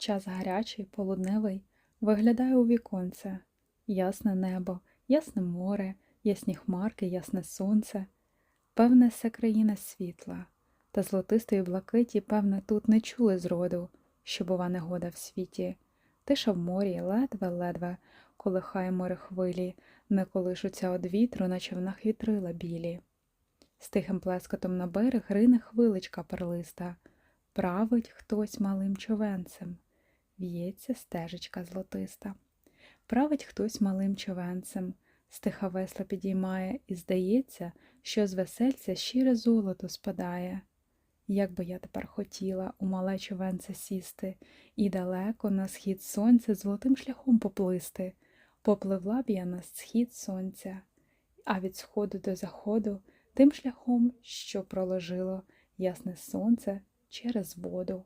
Час гарячий, полудневий, виглядає у віконце. Ясне небо, ясне море, ясні хмарки, ясне сонце. Певне, все країна світла, та золотистої блакиті, певне, тут не чули зроду, що бува негода в світі. Тиша в морі, ледве-ледве, колихає море хвилі, не колишуться од вітру, наче в вітрила білі. З тихим плескотом на берег рине хвиличка перлиста, править хтось малим човенцем, в'ється стежечка злотиста. Править хтось малим човенцем, стиха весла підіймає, і здається, що з весельця щире золото спадає. Як би я тепер хотіла у мале човенце сісти і далеко на схід сонця золотим шляхом поплисти, попливла б я на схід сонця, а від сходу до заходу тим шляхом, що проложило ясне сонце через воду.